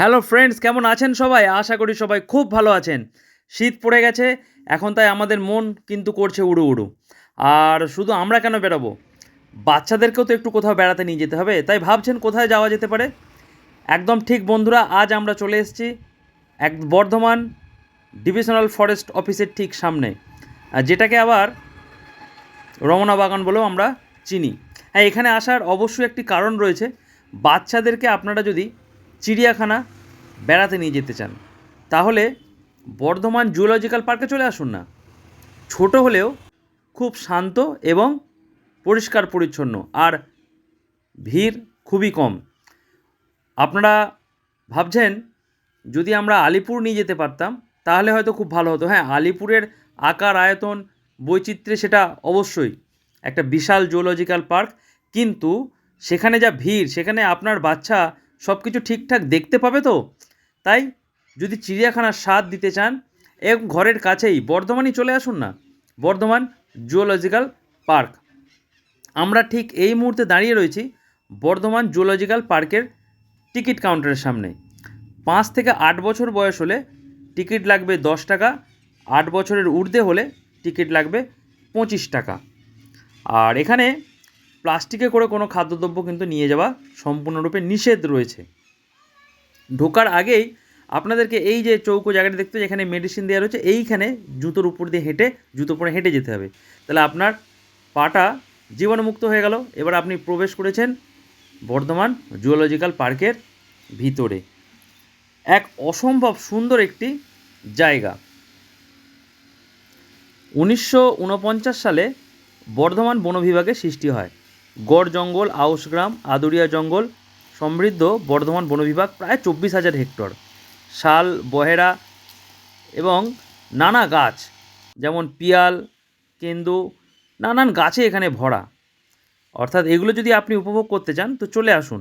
Hello friends, কেমন আছেন সবাই? আশা করি সবাই খুব ভালো আছেন। শীত পড়ে গেছে, এখন তাই আমাদের মন কিন্তু করছে উড়ু উড়ু। আর শুধু আমরা কেন বেরোবো? বাচ্চাদেরকেও তো একটু কোথাও বেড়াতে নিয়ে যেতে হবে। তাই ভাবছেন কোথায় যাওয়া যেতে পারে? একদম ঠিক বন্ধুরা, আজ আমরা চলে এসেছি এক বর্ধমান ডিভিশনাল ফরেস্ট অফিসের ঠিক সামনে যেটাকে আবার রমনা বাগান বলেও আমরা চিনি। হ্যাঁ এখানে আসার অবশ্যই একটি কারণ রয়েছে। বাচ্চাদেরকে আপনারা যদি চিড়িয়াখানা বেড়াতে নিয়ে যেতে চান। তাহলে বর্ধমান জুলজিক্যাল পার্কে চলে আসুন না। ছোট হলেও খুব শান্ত এবং পরিষ্কার পরিচ্ছন্ন আর ভিড় খুবই কম। আপনারা ভাবছেন, যদি আমরা আলিপুর নিয়ে যেতে পারতাম, তাহলে হয়তো খুব ভালো হতো। হ্যাঁ আলিপুরের আকার, আয়তন, বৈচিত্র্যে সেটা অবশ্যই একটা বিশাল জুলজিক্যাল পার্ক। কিন্তু সেখানে যা ভিড়, সেখানে আপনার বাচ্চা সব কিছু ঠিকঠাক দেখতে পাবে তো? তাই যদি চিড়িয়াখানার স্বাদ দিতে চান, এক ঘরের কাছেই বর্ধমানই চলে আসুন না, বর্ধমান জুওলজিক্যাল পার্ক। আমরা ঠিক এই মুহূর্তে দাঁড়িয়ে রয়েছি বর্ধমান জুওলজিক্যাল পার্কের টিকিট কাউন্টারের সামনে। পাঁচ থেকে আট বছর বয়স হলে টিকিট লাগবে দশ টাকা, আট বছরের ঊর্ধ্বে হলে টিকিট লাগবে পঁচিশ টাকা। আর এখানে প্লাস্টিকে করে কোনো খাদ্যদ্রব্য কিন্তু নিয়ে যাওয়া সম্পূর্ণরূপে নিষেধ রয়েছে। ঢোকার আগেই আপনাদেরকে এই যে চৌকো জায়গাটা দেখতে যেখানে মেডিসিন দেওয়া রয়েছে, এইখানে জুতোর উপর দিয়ে হেঁটে জুতো পরে হেঁটে যেতে হবে। তাহলে আপনার পাটা জীবাণুমুক্ত হয়ে গেল। এবার আপনি প্রবেশ করেছেন বর্ধমান জুওলজিক্যাল পার্কের ভিতরে। এক অসম্ভব সুন্দর একটি জায়গা। উনিশশো উনপঞ্চাশ সালে বর্ধমান বন বিভাগের সৃষ্টি হয়। গড় জঙ্গল আউশগ্রাম আদুরিয়া জঙ্গল সমৃদ্ধ বর্ধমান বন বিভাগ প্রায় চব্বিশ হাজার হেক্টর। শাল, বহেরা এবং নানা গাছ, যেমন পিয়াল, কেন্দু, নানান গাছে এখানে ভরা। অর্থাৎ এগুলো যদি আপনি উপভোগ করতে চান, তো চলে আসুন।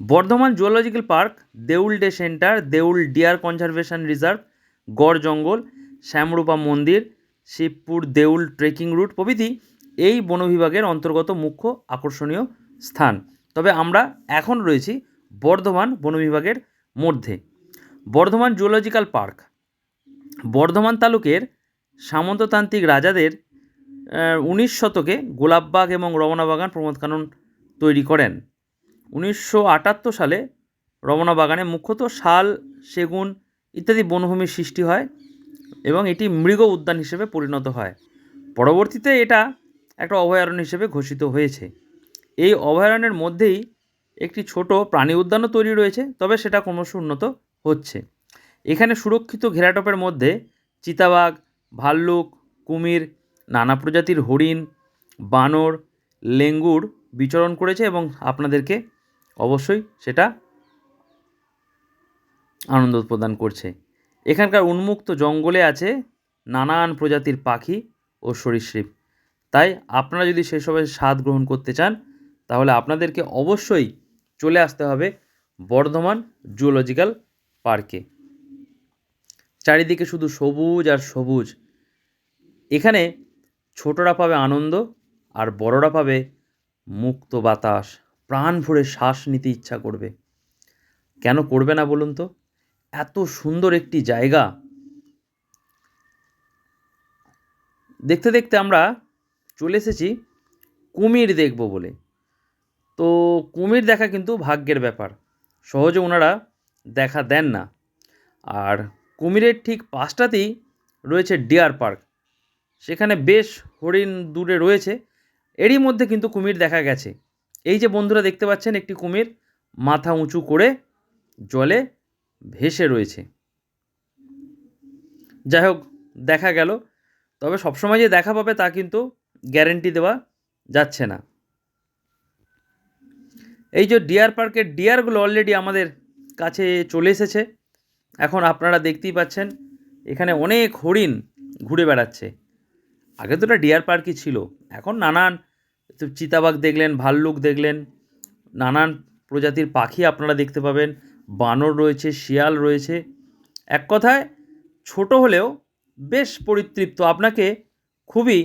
Bardhaman zoological park, Deul day centre, Deul deer conservation reserve, Garh Jangal, Shyamrupa মন্দির, শিবপুর দেউল ট্রেকিং রুট প্রভৃতি এই বন বিভাগের অন্তর্গত মুখ্য আকর্ষণীয় স্থান। তবে আমরা এখন রয়েছি বর্ধমান বন বিভাগের মধ্যে। Bardhaman zoological park. বর্ধমান তালুকের সামন্ততান্ত্রিক রাজাদের উনিশ শতকে গোলাপবাগ এবং রমনা বাগান প্রমোদকানন তৈরি করেন। উনিশশো আটাত্তর সালে রমনা বাগানে মুখ্যত শাল, সেগুন ইত্যাদি বনভূমির সৃষ্টি হয় এবং এটি মৃগ উদ্যান হিসেবে পরিণত হয়। পরবর্তীতে এটা একটা অভয়ারণ্য হিসেবে ঘোষিত হয়েছে। এই অভয়ারণ্যের মধ্যেই একটি ছোট প্রাণী উদ্যানও তৈরি রয়েছে, তবে সেটা ক্রমশ উন্নত হচ্ছে। এখানে সুরক্ষিত ঘেরাটপের মধ্যে চিতাবাঘ, ভাল্লুক, কুমির, নানা প্রজাতির হরিণ, বানর, লেঙ্গুর বিচরণ করেছে এবং আপনাদেরকে অবশ্যই সেটা আনন্দ প্রদান করছে। এখানকার উন্মুক্ত জঙ্গলে আছে নানান প্রজাতির পাখি ও সরীসৃপ। তাই আপনারা যদি সেসবের স্বাদ গ্রহণ করতে চান, তাহলে আপনাদেরকে অবশ্যই চলে আসতে হবে বর্ধমান জুওলজিক্যাল পার্কে। চারিদিকে শুধু সবুজ আর সবুজ। এখানে ছোটরা পাবে আনন্দ আর বড়রা পাবে মুক্ত বাতাস, প্রাণ ভরে শ্বাস নিতে ইচ্ছা করবে। কেন করবে না বলুন তো? এত সুন্দর একটি জায়গা। দেখতে দেখতে আমরা চলে এসেছি কুমির দেখব বলে। তো কুমির দেখা কিন্তু ভাগ্যের ব্যাপার। সহজে ওনারা দেখা দেন না। আর কুমিরের ঠিক পাশটাতেই রয়েছে ডিয়ার পার্ক। সেখানে বেশ হরিণ দূরে রয়েছে। এরই মধ্যে কিন্তু কুমির দেখা গেছে। এই যে বন্ধুরা দেখতে পাচ্ছেন, একটি কুমির মাথা উঁচু করে জলে ভেসে রয়েছে। যাই হোক, দেখা গেল। তবে সবসময় যে দেখা পাবে তা কিন্তু গ্যারেন্টি দেওয়া যাচ্ছে না। এই যে ডিয়ার পার্কের ডিয়ারগুলো অলরেডি আমাদের কাছে চলে এসেছে। এখন আপনারা দেখতেই পাচ্ছেন, এখানে অনেক হরিণ ঘুরে বেড়াচ্ছে। আগে তো এটা ডিয়ার পার্কই ছিল, এখন নানান চিতাবাঘ দেখলেন, ভাল্লুক দেখলেন, নানান প্রজাতির পাখি আপনারা দেখতে পাবেন, বানর রয়েছে, শিয়াল রয়েছে। এক কথায় ছোট হলেও বেশ পরিতৃপ্ত, আপনাকে খুবই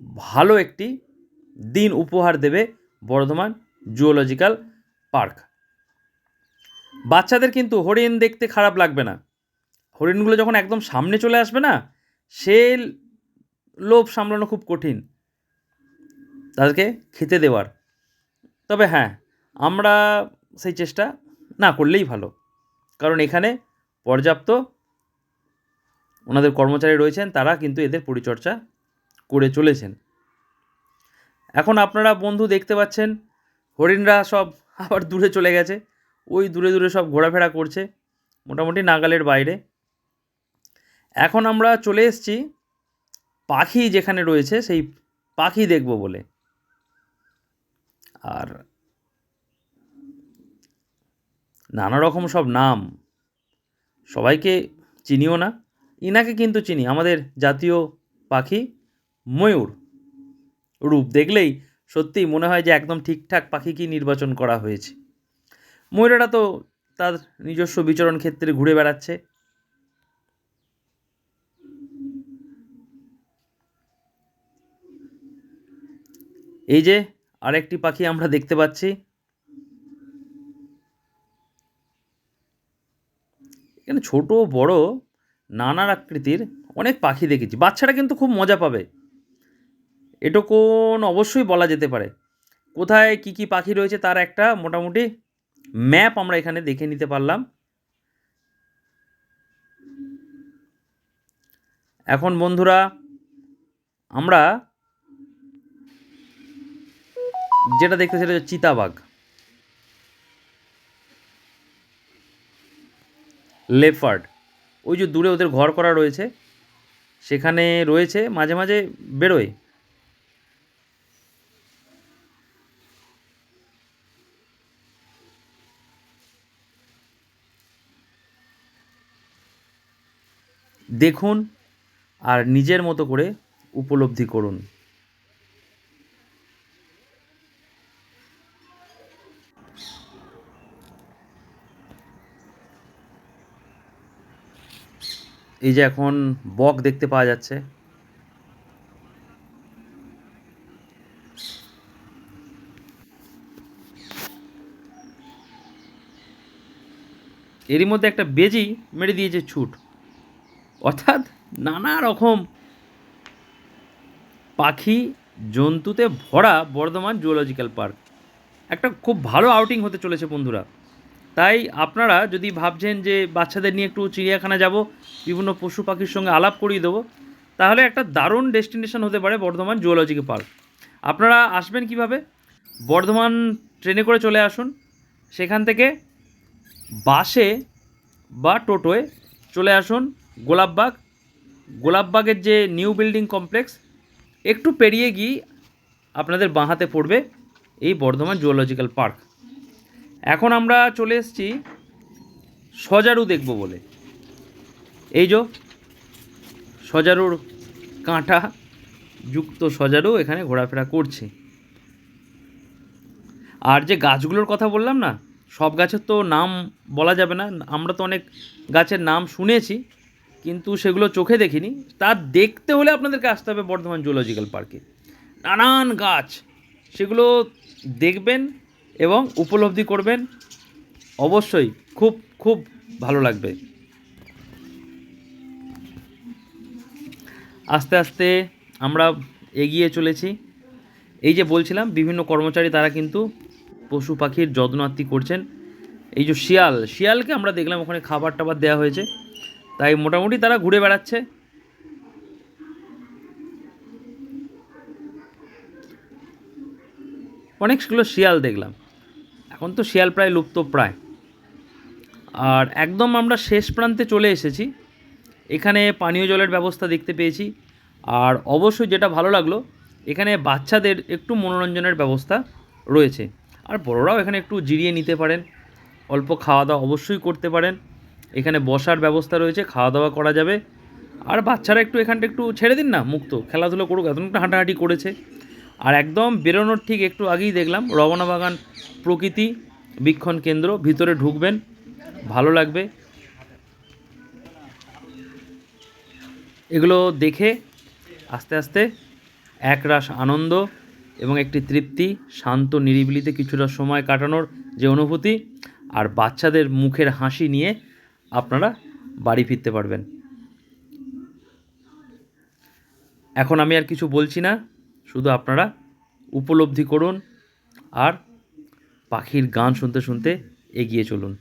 ভালো একটি দিন উপহার দেবে বর্ধমান জুওলজিক্যাল পার্ক। বাচ্চাদের কিন্তু হরিণ দেখতে খারাপ লাগবে না। হরিণগুলো যখন একদম সামনে চলে আসবে না, সে লোভ সামলানো খুব কঠিন। তাদেরকে খেতে দেওয়ার। তবে হ্যাঁ আমরা সেই চেষ্টা না করলেই ভালো। কারণ এখানে পর্যাপ্ত ওনাদের কর্মচারী রয়েছেন, তারা কিন্তু এদের পরিচর্যা করে চলেছেন। এখন আপনারা বন্ধু দেখতে পাচ্ছেন, হরিণরা সব আবার দূরে চলে গেছে। ওই দূরে দূরে সব ঘোরাফেরা করছে, মোটামুটি নাগালের বাইরে। এখন আমরা চলে এসেছি পাখি যেখানে রয়েছে, সেই পাখি দেখব বলে। আর নানা রকম সব নাম, সবাইকে চিনিও না। ইনাকে কিন্তু চিনি, আমাদের জাতীয় পাখি। ময়ূর। রূপ দেখলেই সত্যিই মনে হয় যে একদম ঠিকঠাক পাখিকেই নির্বাচন করা হয়েছে। ময়ূরেরা তো তার নিজস্ব বিচরণ ক্ষেত্রে ঘুরে বেড়াচ্ছে। এই যে আরেকটি পাখি আমরা দেখতে পাচ্ছি। এখানে ছোট, বড় নানার আকৃতির অনেক পাখি দেখেছি। বাচ্চারা কিন্তু খুব মজা পাবে। এটুকুন অবশ্যই বলা যেতে পারে। কোথায় কি কি পাখি রয়েছে তার একটা মোটামুটি ম্যাপ আমরা এখানে দেখে নিতে পারলাম। এখন বন্ধুরা, আমরা যেটা দেখতে সেটা হচ্ছে চিতাবাঘ। লেফার্ড, ওই যে দূরে ওদের ঘর করা রয়েছে, সেখানে রয়েছে, মাঝে মাঝে বেরোয়। দেখুন আর নিজের মতো করে উপলব্ধি করুন। এই যে এখন বক দেখতে পাওয়া যাচ্ছে। এরই মধ্যে একটা বেজি মেরে দিয়েছে ছুট। অর্থাৎ নানা রকম পাখি জন্তুতে ভরা বর্ধমান জুওলজিক্যাল পার্ক একটা খুব ভালো আউটিং হতে চলেছে বন্ধুরা। তাই আপনারা যদি ভাবছেন যে বাচ্চাদের নিয়ে একটু চিড়িয়াখানা যাব, বিভিন্ন পশু পাখির সঙ্গে আলাপ করিয়ে দেবো, তাহলে একটা দারুণ ডেস্টিনেশন হতে পারে বর্ধমান জুওলজিক্যাল পার্ক আপনারা আসবেন কীভাবে? বর্ধমান ট্রেনে করে চলে আসুন। সেখান থেকে বাসে বা টোটোয় চলে আসুন। গোলাপবাগ, গোলাপবাগের যে নিউ বিল্ডিং কমপ্লেক্স, একটু পেরিয়ে গিয়ে আপনাদের বাঁহাতে পড়বে এই বর্ধমান জুওলজিক্যাল পার্ক। এখন আমরা চলে এসেছি সজারু দেখব বলে। এই যে, সজারুর কাঁটা যুক্ত সজারু এখানে ঘোরাফেরা করছে। আর যে গাছগুলোর কথা বললাম না, সব গাছের তো নাম বলা যাবে না, আমরা তো অনেক গাছের নাম শুনেছি কিন্তু সেগুলো চোখে দেখিনি। তা দেখতে হলে আপনাদেরকে আসতে হবে বর্ধমান জুলজিক্যাল পার্কে। নানান গাছ, সেগুলো দেখবেন এবং উপলব্ধি করবেন। অবশ্যই খুব খুব ভালো লাগবে। আস্তে আস্তে আমরা এগিয়ে চলেছি। এই যে বলছিলাম, বিভিন্ন কর্মচারী তারা কিন্তু পশু পাখির যত্নার্থী করছেন। এই যে শিয়াল, শিয়ালকে আমরা দেখলাম, ওখানে খাবার টাবার দেওয়া হয়েছে। তাই মোটামুটি তারা ঘুরে বেড়াচ্ছে। অনেকগুলো শিয়াল দেখলাম। এখন তো শিয়াল প্রায় লুপ্ত প্রায়। আর একদম আমরা শেষ প্রান্তে চলে এসেছি। এখানে পানীয় জলের ব্যবস্থা দেখতে পেয়েছি। আর অবশ্যই যেটা ভালো লাগল, এখানে বাচ্চাদের একটু মনোরঞ্জনের ব্যবস্থা রয়েছে। আর বড়রাও এখানে একটু জিরিয়ে নিতে পারেন। অল্প খাওয়া দাওয়া অবশ্যই করতে পারেন। এখানে বসার ব্যবস্থা রয়েছে খাওয়া দাওয়া করা যাবে। আর বাচ্চারা একটু এখানটা একটু ছেড়ে দিন না, মুক্ত। খেলাধুলো করুক এত একটু হাঁটাহাঁটি করেছে। আর একদম বেরোনোর ঠিক একটু আগেই দেখলাম রবনা বাগান প্রকৃতি বীক্ষণ কেন্দ্র, ভিতরে ঢুকবেন, ভালো লাগবে। এগুলো দেখে আস্তে আস্তে একরাশ আনন্দ এবং একটি তৃপ্তি, শান্ত নিরিবিলিতে কিছুটা সময় কাটানোর যে অনুভূতি, আর বাচ্চাদের মুখের হাসি নিয়ে আপনারা বাড়ি ফিরতে পারবেন। এখন আমি আর কিছু বলছি না, শুধু আপনারা উপলব্ধি করুন আর পাখির গান শুনতে শুনতে এগিয়ে চলুন।